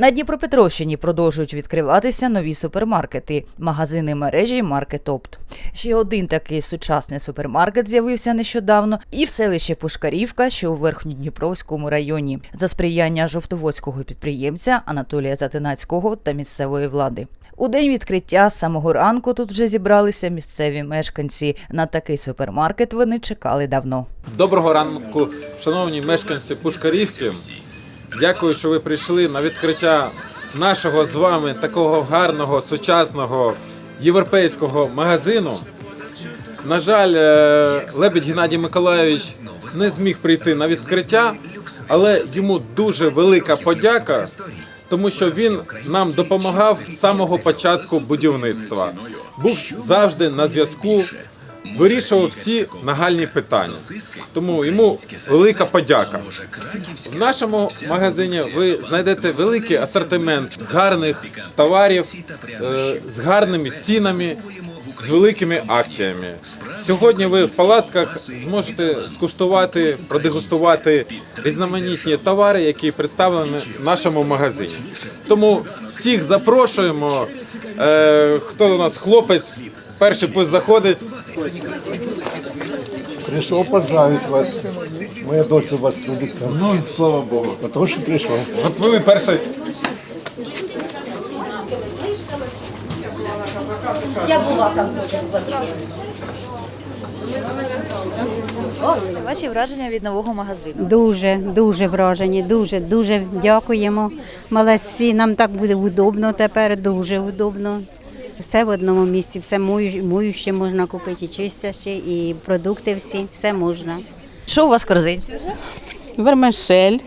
На Дніпропетровщині продовжують відкриватися нові супермаркети, магазини мережі Маркет Опт. Ще один такий сучасний супермаркет з'явився нещодавно і в селищі Пушкарівка, що у Верхньодніпровському районі, за сприяння жовтоводського підприємця Анатолія Затинацького та місцевої влади. У день відкриття з самого ранку тут вже зібралися місцеві мешканці. На такий супермаркет вони чекали давно. Доброго ранку, шановні мешканці Пушкарівки. Дякую, що ви прийшли на відкриття нашого з вами такого гарного, сучасного європейського магазину. На жаль, е, Лебедь Геннадій Миколайович не зміг прийти на відкриття, але йому дуже велика подяка, тому що він нам допомагав з самого початку будівництва. Був завжди на зв'язку, вирішував всі нагальні питання. Тому йому велика подяка. В нашому магазині ви знайдете великий асортимент гарних товарів е, з гарними цінами, з великими акціями. Сьогодні ви в палатках зможете скуштувати, продегустувати різноманітні товари, які представлені в нашому магазині. Тому всіх запрошуємо. Е, хто у нас хлопець, перший пусть заходить. Пришел поздравить вас. Моя дочь у вас трудится. Ну і слава Богу. Потому что пришел. От ви перший. Ваші враження від нового магазину. Дуже, дуже вражені, дуже, дуже дякуємо. Молодці, нам так буде удобно тепер, дуже удобно. Все в одному місці, все мою, мою можна купити, і чистяще, і продукти всі, все можна. Що у вас в корзинці? вермишель.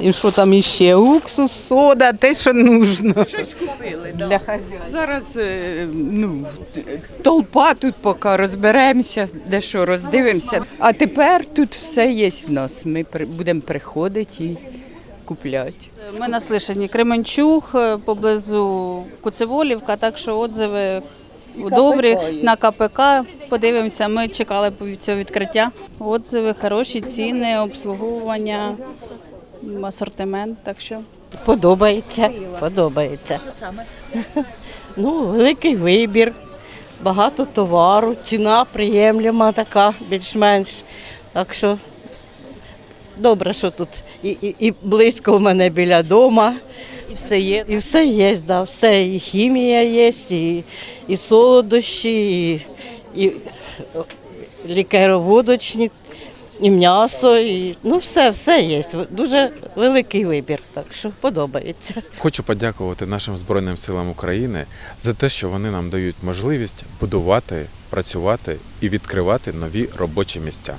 І що там іще? Уксус, сода, те, що нужно. Щось купили, для хазяїна. Зараз е, ну, толпа тут поки розберемося, дещо роздивимося. А тепер тут все є в нас. Ми при- будемо приходити і купляти. Ми наслишані Кременчуг е, поблизу Куцеволівка, так що отзиви добрі на КПК. Подивимося, ми чекали по- цього відкриття. Отзиви, хороші ціни, обслуговування, асортимент. Так що Подобається, подобається. Ну, великий вибір, багато товару, ціна приємлема така, більш-менш. Так що добре, що тут і, і, і близько в мене біля дома. І все є. І все є, да, все, і хімія є, і, і солодощі, і, і лікароводочні, і м'ясо, і ну все, все є. Дуже великий вибір, так що подобається. Хочу подякувати нашим Збройним силам України за те, що вони нам дають можливість будувати, працювати і відкривати нові робочі місця.